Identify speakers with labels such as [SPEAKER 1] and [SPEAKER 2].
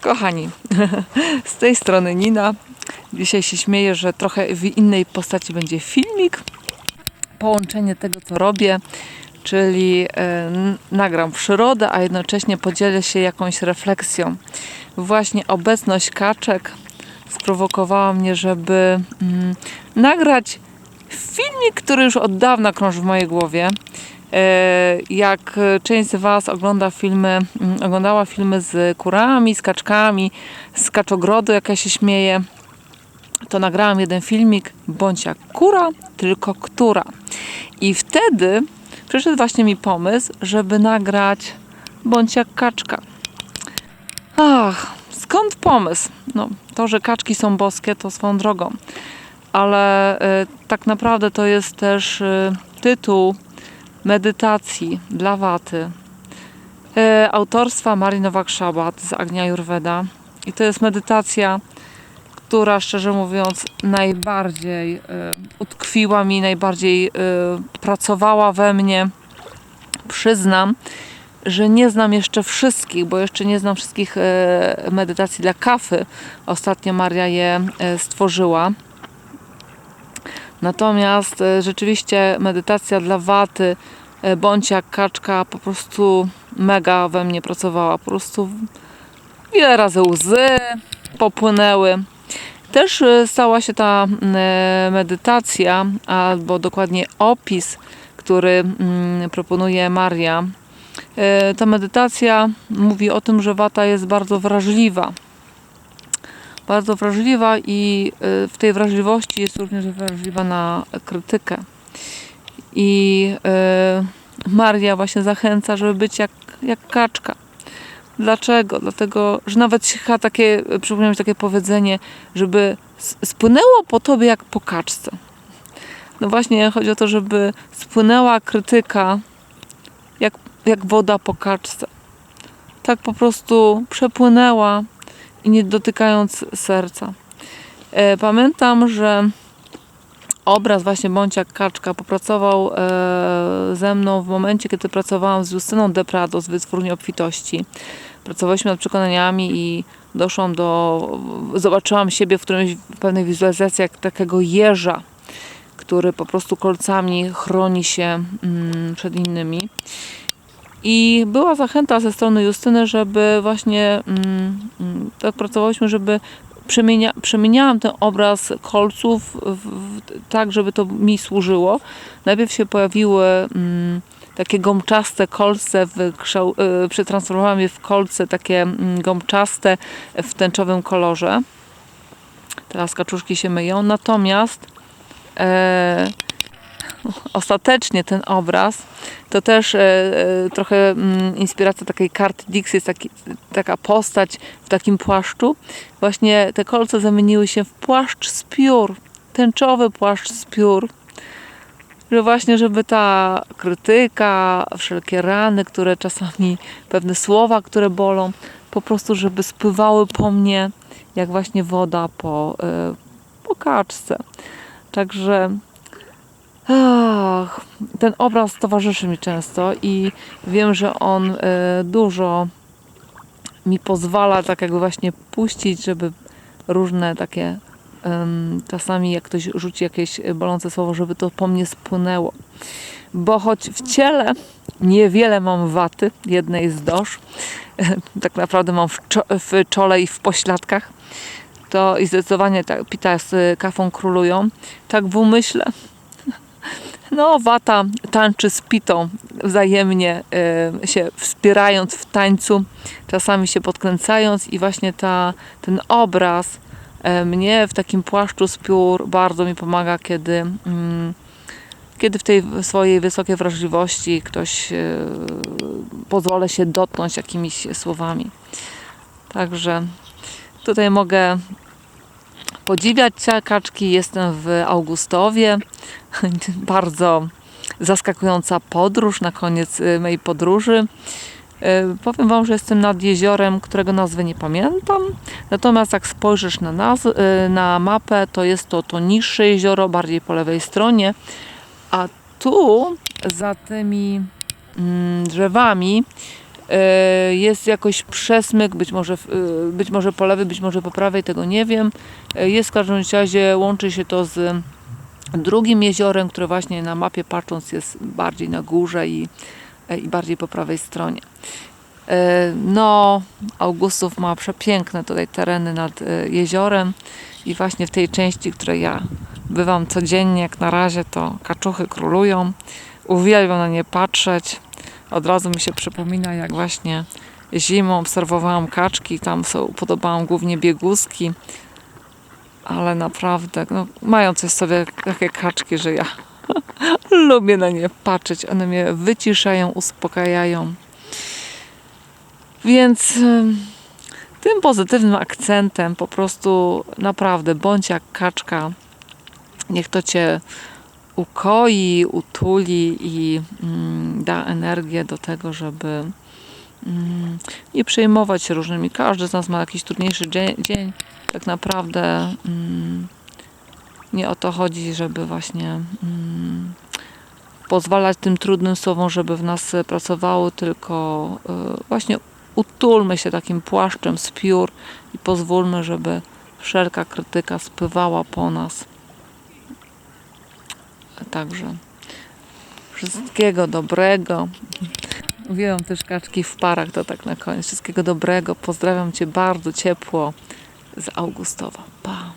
[SPEAKER 1] Kochani, z tej strony Nina. Dzisiaj się śmieję, że trochę w innej postaci będzie filmik. Połączenie tego, co robię, czyli e, nagram przyrodę, a jednocześnie podzielę się jakąś refleksją. Właśnie obecność kaczek sprowokowała mnie, żeby mm, nagrać filmik, który już od dawna krąży w mojej głowie. E, Jak część z Was ogląda filmy, mm, oglądała filmy z kurami, z kaczkami, z kaczogrodu, jak ja się śmieję, to nagrałam jeden filmik, bądź jak kura, tylko która. I wtedy przyszedł właśnie mi pomysł, żeby nagrać bądź jak kaczka. Ach, skąd pomysł? No, to, że kaczki są boskie, to swoją drogą. Ale e, tak naprawdę to jest też e, tytuł medytacji dla waty e, autorstwa Marii Nowak-Szabat z Agnia Jurweda. I to jest medytacja, która szczerze mówiąc najbardziej e, utkwiła mi, najbardziej e, pracowała we mnie. Przyznam, że nie znam jeszcze wszystkich, bo jeszcze nie znam wszystkich e, medytacji dla kafy. Ostatnio Maria je e, stworzyła. Natomiast e, rzeczywiście medytacja dla waty, e, bądź jak kaczka, po prostu mega we mnie pracowała. Po prostu wiele razy łzy popłynęły. Też e, stała się ta mm, medytacja, albo dokładnie opis, który mm, proponuje Maria. Ta medytacja mówi o tym, że wata jest bardzo wrażliwa. Bardzo wrażliwa i e, w tej wrażliwości jest również wrażliwa na krytykę. I e, Maria właśnie zachęca, żeby być jak, jak kaczka. Dlaczego? Dlatego, że nawet się takie, przypomniałem takie powiedzenie, żeby spłynęło po tobie jak po kaczce. No właśnie chodzi o to, żeby spłynęła krytyka jak, jak woda po kaczce. Tak po prostu przepłynęła i nie dotykając serca. E, pamiętam, że obraz właśnie Bądź jak kaczka popracował e, ze mną w momencie, kiedy pracowałam z Justyną Deprado z Wytwórni Obfitości. Pracowaliśmy nad przekonaniami i doszłam do, zobaczyłam siebie w którymś w pewnej wizualizacji jak takiego jeża, który po prostu kolcami chroni się mm, przed innymi. I była zachęta ze strony Justyny, żeby właśnie mm, mm, tak pracowałyśmy, żeby przemienia, przemieniałam ten obraz kolców w, w, tak, żeby to mi służyło. Najpierw się pojawiły mm, takie gąbczaste kolce, w y, przetransformowałam je w kolce takie mm, gąbczaste w tęczowym kolorze. Teraz kaczuszki się myją. Natomiast e, ostatecznie ten obraz to też e, e, trochę mm, inspiracja takiej karty Dix jest taki, taka postać w takim płaszczu. Właśnie te kolce zamieniły się w płaszcz z piór, tęczowy płaszcz z piór. Że właśnie, żeby ta krytyka, wszelkie rany, które czasami, pewne słowa, które bolą, po prostu, żeby spływały po mnie, jak właśnie woda po, e, po kaczce. Także Ach, ten obraz towarzyszy mi często i wiem, że on e, dużo mi pozwala tak jakby właśnie puścić, żeby różne takie czasami jak ktoś rzuci jakieś bolące słowo, żeby to po mnie spłynęło. Bo choć w ciele niewiele mam waty, jednej z dosz, tak naprawdę mam w, w czole i w pośladkach, to i zdecydowanie tak, pita z kafą królują, tak w umyśle no, wata tańczy z pitą wzajemnie y, się wspierając w tańcu, czasami się podkręcając i właśnie ta, ten obraz y, mnie w takim płaszczu z piór bardzo mi pomaga, kiedy, mm, kiedy w tej swojej wysokiej wrażliwości ktoś y, pozwolę się dotknąć jakimiś słowami. Także tutaj mogę podziwiać kaczki. Jestem w Augustowie. Bardzo zaskakująca podróż na koniec y, mojej podróży. Y, Powiem Wam, że jestem nad jeziorem, którego nazwy nie pamiętam. Natomiast jak spojrzysz na, naz- y, na mapę, to jest to to niższe jezioro, bardziej po lewej stronie. A tu, za tymi mm, drzewami, Jest jakoś przesmyk, być może, e, być może po lewej, być może po prawej, tego nie wiem. E, Jest w każdym razie, łączy się to z drugim jeziorem, które właśnie na mapie patrząc jest bardziej na górze i, e, i bardziej po prawej stronie. E, No, Augustów ma przepiękne tutaj tereny nad e, jeziorem i właśnie w tej części, której ja bywam codziennie, jak na razie, to kaczuchy królują. Uwielbiam na nie patrzeć. Od razu mi się przypomina, jak właśnie zimą obserwowałam kaczki, tam są, podobałam głównie bieguski, ale naprawdę no, mają coś sobie takie kaczki, że ja lubię na nie patrzeć. One mnie wyciszają, uspokajają. Więc ym, tym pozytywnym akcentem po prostu naprawdę bądź jak kaczka. Niech to cię ukoi, utuli i mm, da energię do tego, żeby mm, nie przejmować się różnymi. Każdy z nas ma jakiś trudniejszy dzień. Tak naprawdę mm, nie o to chodzi, żeby właśnie pozwalać tym trudnym słowom, żeby w nas pracowały, tylko y, właśnie utulmy się takim płaszczem z piór i pozwólmy, żeby wszelka krytyka spływała po nas. Także wszystkiego dobrego. Mówiłam też kaczki w parach, to tak na koniec. Wszystkiego dobrego. Pozdrawiam Cię bardzo ciepło z Augustowa. Pa!